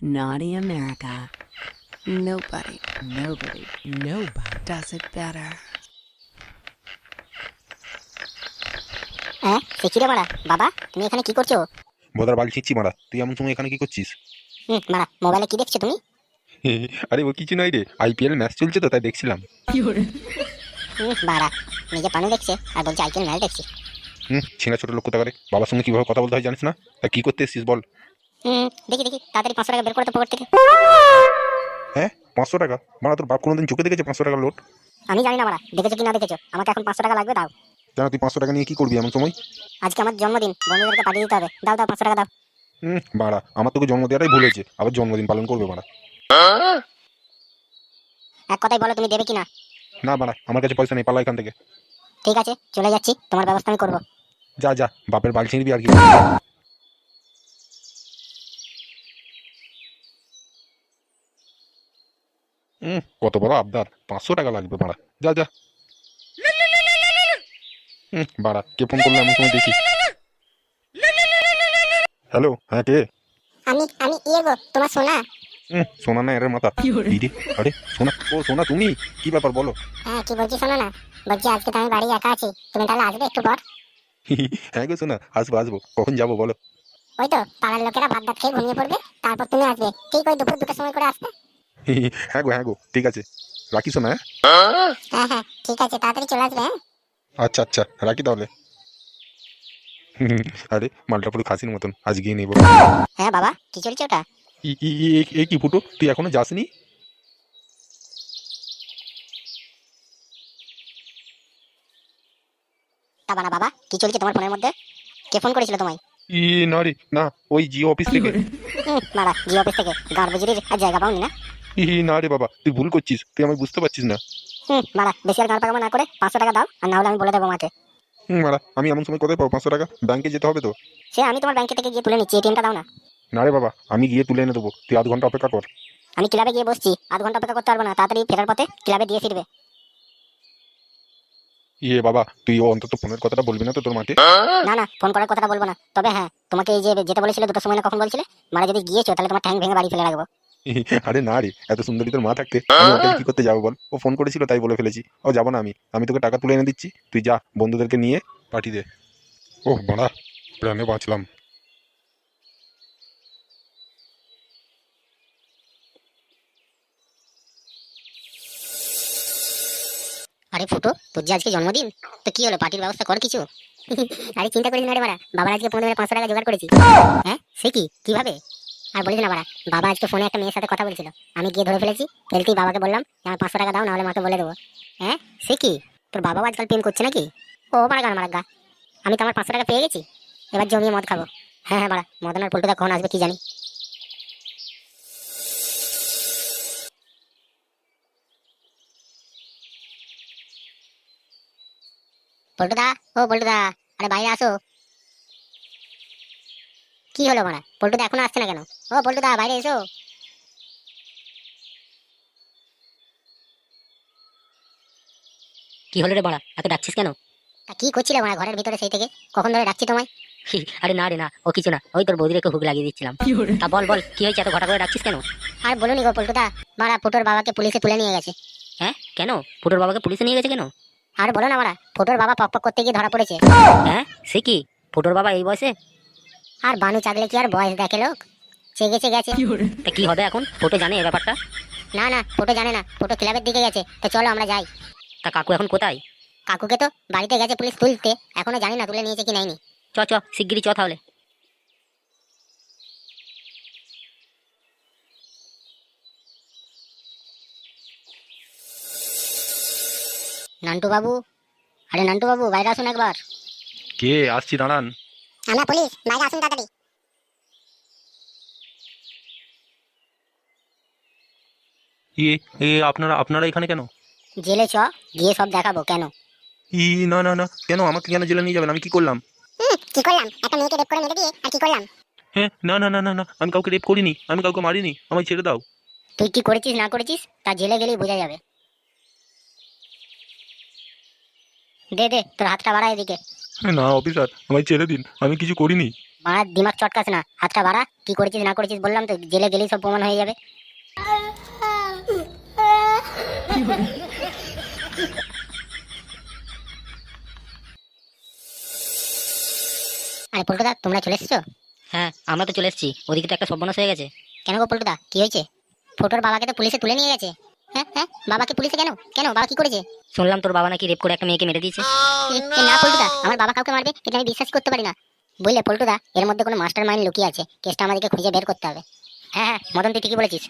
Naughty America. Nobody, nobody, nobody. does it better. হ্যাঁ সে মারা। বাবা তুমি এখানে কি করছ? বাল ছিঁচ্ছি মারা। তুই এমন সময় এখানে কি করছিস? হুম মারা মোবাইলে কি দেখছ তুমি? আরে ও কিছু নয় রে। আইপিএল ম্যাচ চলছে তো তাই দেখছিলাম। হুম বাড়া নিজে পানি দেখছে আর বলছে আইপিএল ম্যাচ দেখছি। হুম ছিঁড়া ছোট লোক কোথা করে বাবার সঙ্গে কীভাবে কথা বলতে হয় জানিস না? তা কি করতে এসছিস বল? হুম দেখি দেখি তাড়াতাড়ি পাঁচশো টাকা বের করে তো পকেট থেকে। হ্যাঁ পাঁচশো টাকা? মারা তোর বাপ কোনোদিন চোখে দেখেছে পাঁচশো টাকা লোট আমি জানি না মারা দেখেছ কি না দেখেছ? আমাকে এখন পাঁচশো টাকা লাগবে দাও। জানো তুই পাঁচশো টাকা নিয়ে কি করবি এমন সময়? আজকে আমার জন্মদিন বন্ধুদেরকে পাঠিয়ে দিতে হবে। দাও দাও পাঁচশো টাকা দাও। হুম বাড়া আমার তোকে জন্ম দেওয়াটাই ভুল হয়েছে। আবার জন্মদিন পালন করবে বাড়া এক কথাই বলো তুমি দেবে কি না না বাড়া আমার কাছে পয়সা নেই পালা এখান থেকে। ঠিক আছে চলে যাচ্ছি তোমার ব্যবস্থা আমি করব। যা যা বাপের বাল ছিঁড়বি আর কি। হুম কত বড় আবদার। পাঁচশো টাকা লাগবে বাড়া। যা যা। হুম বাড়া কে ফোন করল এমন সময় দেখি। হ্যালো হ্যাঁ কে? আমি আমি ইয়ে গো তোমার সোনা। হুম সোনা না এর মাথা দিদি আরে সোনা ও সোনা তুমি? কি ব্যাপার বলো। হ্যাঁ কি বলছি শোনো না? বলছি আজকে তো আমি বাড়ি একা আছি তুমি তাহলে আসবে একটু পর? হ্যাঁ গো সোনা আসব আসব। কখন যাব বলো। ওই তো পাড়ার লোকেরা ভাত ভাত খেয়ে ঘুমিয়ে পড়বে তারপর তুমি আসবে। ঠিক ওই দুপুর দুটোর সময় করে আসবে? হ্যাঁ গো হ্যাঁ গো ঠিক আছে। রাখি সোনা হ্যাঁ? হ্যাঁ হ্যাঁ ঠিক আছে তাড়াতাড়ি চলে আসবে হ্যাঁ? আচ্ছা আচ্ছা রাখি তাহলে। আরে মালটা পুরো খাসির মতন আজ গিয়ে নেব। হ্যাঁ বাবা কি চলছে ওটা? ই- ই- ই- এ- এ কি ফুটো তুই এখনও যাসনি? তা বাবা কি চলছে তোমার ফোনের মধ্যে? কে ফোন করেছিল তোমায়? ই না রে না ওই জিও অফিস থেকে। হুম, মারা জিও অফিস থেকে গার্বেজের আর জায়গা পাওনি না? না রে বাবা তুই ভুল করছিস তুই আমি বুঝতে পারছিস না। হুম মারা বেশি আর গান পাকামো না করে পাঁচশো টাকা দাও আর না হলে আমি বলে দেবো মাকে। হুম মারা আমি এমন সময় কোথায় পাবো? পাঁচশো টাকা? ব্যাংকে যেতে হবে তো? সে আমি তোমার ব্যাংকে থেকে গিয়ে তুলে নিচ্ছি এটিএমটা দাও না। না রে বাবা আমি গিয়ে তুলে এনে দেবো তুই আধ ঘণ্টা অপেক্ষা কর। আমি ক্লাবে গিয়ে বসছি আধ ঘণ্টা অপেক্ষা করতে পারব না তাড়াতাড়ি ফেরার পথে ক্লাবে দিয়ে ফিরবে। ইয়ে বাবা তুই অন্তত ফোনের কথাটা বলবি না তো তোর মাকে? না না ফোন করার কথাটা বলব না তবে হ্যাঁ তোমাকে এই যে যেতে বলেছিলে সময় না কখন বলছিলে? মারা যদি গিয়েছো তাহলে তোমার ঠ্যাং ভেঙে বাড়ি ফেলে রাখব। আরে না রে এত সুন্দরী তোর মা থাকতে। আমি ওকে কি করতে যাব বল? ও ফোন করেছিল তাই বলে ফেলেছি। ও যাব না আমি। আমি তোকে টাকা তুলে এনে দিচ্ছি। তুই যা বন্ধুদেরকে নিয়ে পাঠিয়ে দে। ও বাড়া প্রাণে বাঁচলাম। আরে ফুটো তোর যে আজকে জন্মদিন তো কি হলো পার্টির ব্যবস্থা কর কিছু? আরে চিন্তা করিস না রে বাড়া বাবার আজকে পনেরো পাঁচশো টাকা জোগাড় করেছি। হ্যাঁ? সে কি? কীভাবে? আর বলিস না বাড়া, বাবা আজকে ফোনে একটা মেয়ের সাথে কথা বলছিল। আমি গিয়ে ধরে ফেলেছি ফেলতেই বাবাকে বললাম আমার পাঁচশো টাকা দাও, নাহলে মাকে বলে দেবো। হ্যাঁ? সে কি? তোর বাবাও আজকাল প্রেম করছে নাকি? ও, মারা গান মারা গা আমি তো আমার পাঁচশো টাকা পেয়ে গেছি, এবার জমিয়ে মদ খাব। হ্যাঁ হ্যাঁ বাড়া মদনার পল্টুদা কখন আসবে কি জানি? পল্টুদা, ও পল্টুদা, আরে বাইরে আসো। কি হলো মারা পল্টুদা এখনও আসছে না কেন? ও পল্টুদা বাইরে এসো। কি হলো রে বড়া? এত ডাকছিস কেন? তা কি করছিলে মারা ঘরের ভিতরে সেই থেকে? কখন ধরে ডাকছি তোমায়? আরে না রে না ও কিছু না। ওই তোর বৌদির হুক লাগিয়ে দিচ্ছিলাম। তা বল বল কি হয়েছে? এত ঘটা করে ডাকছিস কেন? আর বলুনি গো পল্টুদা মারা ফুটোর বাবাকে পুলিশে তুলে নিয়ে গেছে। হ্যাঁ? কেন? ফুটোর বাবাকে পুলিশে নিয়ে গেছে কেন? আর বলো না মারা ফুটোর বাবা পক পক করতে গিয়ে ধরা পড়েছে। হ্যাঁ? সে কি? ফুটোর বাবা এই বয়সে? আর বানু চাগলে কি আর বয়স দেখে লোক? চেগেছে গেছে। তা কি হবে এখন? ফুটো জানে এই ব্যাপারটা? না না ফুটো জানে না। ফুটো ক্লাবের দিকে গেছে। তো চলো আমরা যাই। তা কাকু এখন কোথায়? কাকুকে তো বাড়িতে গেছে পুলিশ তুলতে। এখনও জানি না তুলে নিয়েছে কি নাইনি চ চ শিগগিরই চ তাহলে। নান্টু বাবু আরে নান্টু বাবু বাইরে আসুন একবার। কে? আসছি দাঁড়ান। আমরা পুলিশ বাইরে আসুন তাড়াতাড়ি। ইয়ে এ আপনারা আপনারা এখানে কেন? জেলে চ গিয়ে সব দেখাবো কেন? ই না না না কেন? আমাকে কেন জেলে নিয়ে যাবেন? আমি কি করলাম? কি করলাম? একটা মেয়েকে রেপ করে মেরে দিয়ে আর কি করলাম? হ্যাঁ না না না না না আমি কাউকে রেপ করিনি আমি কাউকে মারিনি আমায় ছেড়ে দাও। তুই কি করেছিস না করেছিস তা জেলে গেলেই বোঝা যাবে। দে দে তোর হাতটা বাড়া এদিকে। না অফিসার আমায় ছেড়ে দিন আমি কিছু করিনি। মারা দিমাগ চটকাস না হাতটা বাড়া কি করেছিস না করেছিস বললাম তো জেলে গেলেই সব প্রমাণ হয়ে যাবে। আরে পল্টুদা তোমরা চলে এসেছ? হ্যাঁ আমরা তো চলে এসেছি। ওদিকে তো একটা সর্বনাশ হয়ে গেছে। কেন গো পল্টুদা কি হয়েছে? ফটোর বাবাকে তো পুলিশে তুলে নিয়ে গেছে। হ্যাঁ হ্যাঁ বাবাকে পুলিশে কেন? কেন বাবা কি করেছে? শুনলাম তোর বাবা নাকি রেপ করে একটা মেয়েকে মেরে দিয়েছে। না পল্টুদা আমার বাবা কাউকে মারবে এটা আমি বিশ্বাস করতে পারি না। বুঝলে পল্টুদা এর মধ্যে কোনো মাস্টার মাইন্ড লুকিয়ে আছে। কেসটা আমাদেরকে খুঁজে বের করতে হবে। হ্যাঁ হ্যাঁ মদন তুই ঠিকই বলেছিস।